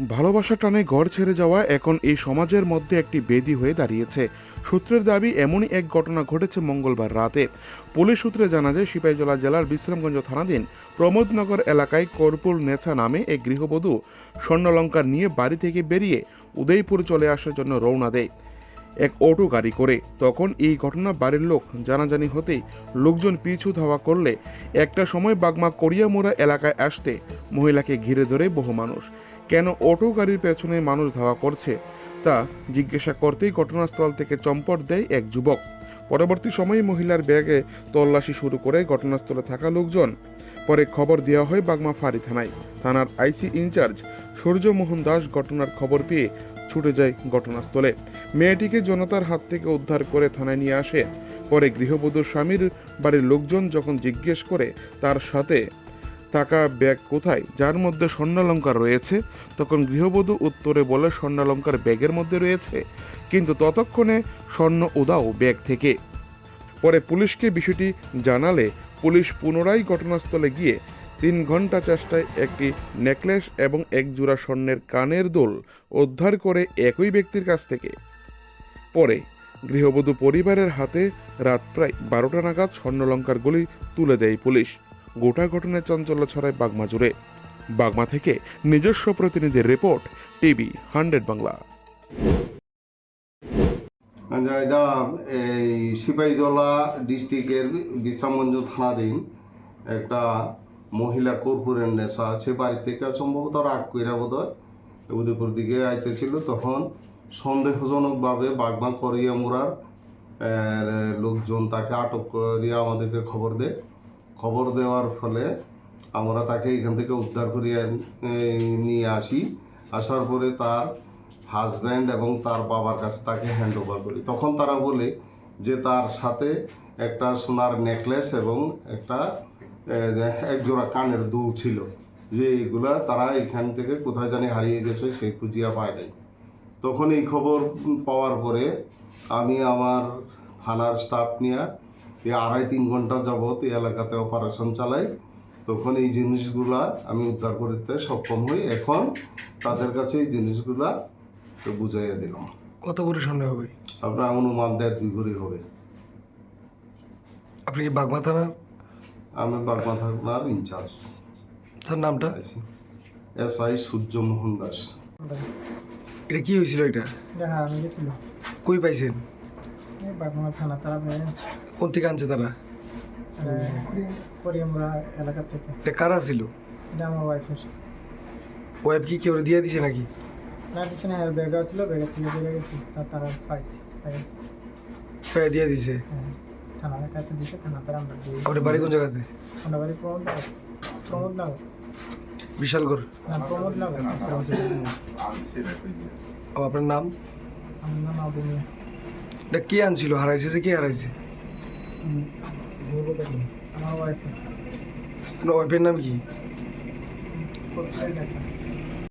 ভালোবাসা টানে ঘর ছেড়ে যাওয়া এখন এই সমাজের মধ্যে একটি বেদি হয়ে দাঁড়িয়েছে। সূত্রের দাবি, এমনই এক ঘটনা ঘটেছে মঙ্গলবার রাতে। পুলিশ সূত্রে জানা যায় সিপাহীজলা জেলার বিশ্রামগঞ্জ থানাধীন প্রমোদনগর এলাকায় কর্পুল নেথা নামে এক গৃহবধূ স্বর্ণলঙ্কার নিয়ে বাড়ি থেকে বেরিয়ে উদয়পুর চলে আসার জন্য রওনা দেয় এক অটো গাড়ি করে। তখন এই ঘটনা বাড়ির লোক জানাজানি হতেই লোকজন পিছু ধাওয়া করলে একটা সময় বাগমা করিয়ামোড়া এলাকায় আসতে মহিলাকে ঘিরে ধরে বহু মানুষ। কেন অটো গাড়ির পেছনে মানুষ ধাওয়া করছে? তা জিজ্ঞাসা করতেই ঘটনাস্থল থেকে চম্পট দেয় এক যুবক। পরবর্তী সময়ে মহিলার ব্যাগে তল্লাশি শুরু করে ঘটনাস্থলে থাকা লোকজন। পরে খবর দেওয়া হয় বাগমা ফাঁড়ি থানায়। থানার আইসি ইনচার্জ সূর্যমোহন দাস ঘটনার খবর পেয়ে ছুটে যায় ঘটনাস্থলে। মেয়েটিকে জনতার হাত থেকে উদ্ধার করে থানায় নিয়ে আসে। পরে গৃহবধূর স্বামীর বাড়ির লোকজন যখন জিজ্ঞেস করে, তার সাথে টাকা ব্যাগ কোথায়? যার মধ্যে স্বর্ণালঙ্কার রয়েছে। তখন গৃহবধূ উত্তরে বলে, স্বর্ণালঙ্কার ব্যাগের মধ্যে রয়েছে। কিন্তু ততক্ষণে স্বর্ণ উদাও ব্যাগ থেকে। পরে পুলিশকে বিষয়টি জানালে পুলিশ পুনরায় ঘটনাস্থলে গিয়ে তিন ঘণ্টা চেষ্টায় একটি নেকলেস এবং এক জোড়া স্বর্ণের কানের দোল উদ্ধার করে একই ব্যক্তির কাছ থেকে। পরে গৃহবধূ পরিবারের হাতে রাত প্রায় বারোটা নাগাদ স্বর্ণলঙ্কার গুলি তুলে দেয় পুলিশ। গোটা ঘটনায় চাঞ্চল্য ছড়ায় বাগমা জুড়ে। বাগমা থেকে নিজস্ব প্রতিনিধির রিপোর্ট টিভি হান্ড্রেড বাংলা। আচ্ছা, এটা এই সিপাহীজলা ডিস্ট্রিক্টের বিশ্রামগঞ্জ থানাধীন একটা মহিলা কর্পূরের নেশা আছে বাড়ি থেকে সম্ভবত রাগ কইরা বোধ উদয়পুর দিকে আইতেছিল। তখন সন্দেহজনকভাবে বাগবাগ করিয়া মোড়ার লোকজন তাকে আটক করিয়া আমাদেরকে খবর দেয়। খবর দেওয়ার ফলে আমরা তাকে এখান থেকে উদ্ধার করিয়া নিয়ে আসি। আসার পরে তার হাজব্যান্ড এবং তার বাবার কাছে তাকে হ্যান্ড ওভার করি। তখন তারা বলে যে তার সাথে একটা সোনার নেকলেস এবং একটা আহ, এক জোড়া কানের দুল ছিল। যে এগুলা তারা এখান থেকে কোথায় জানি হারিয়ে গেছে সেই খুঁজিয়া পায় নাই। তখন এই খবর পাওয়ার পরে আমি আমার থানার স্টাফ নিয়ে এই আড়াই তিন ঘণ্টা যাবৎ এই এলাকাতে অপারেশন চালাই। তখন এই জিনিসগুলা আমি উদ্ধার করতে সক্ষম হই। এখন তাদের কাছে এই জিনিসগুলা তো বুঝাইয়া দিলাম। কত বড় সন্দেহ হবে? আপনার অনুমান দেয় দুই ভরি হবে। আপনি কি বাগমা থানা? আমি বাগমা থানার ইনচার্জ। স্যার নামটা? S I Suryamohan Das. এটা কি হয়েছিল এটা? দেখা আমি গেছিল কই পাইছেন? থানা তারা ব্রাঞ্চ কোন থেকে আনছে তারা? করিয়ামরা এলাকা থেকে। এটা কারা ছিল? এটা আমার ওয়াইফের ওয়াইফ কি কেউ দিয়ে দিছে নাকি? না দিচ্ছে না ব্যাগা ছিল ব্যাগের থেকে চলে গেছি তা তারা পাইছি দিয়ে দিছে? হ্যাঁ থানার কাছে দিছে থানা তারা আমরা আপনার বাড়ি কোন জায়গাতে? বাড়ি বিশালগড়। না নাম? আমার নাম আবু মিয়া। এটা কে আনছিল? হারাইছে যে কে হারাইছে? আপনার ওয়াইফের নাম কি?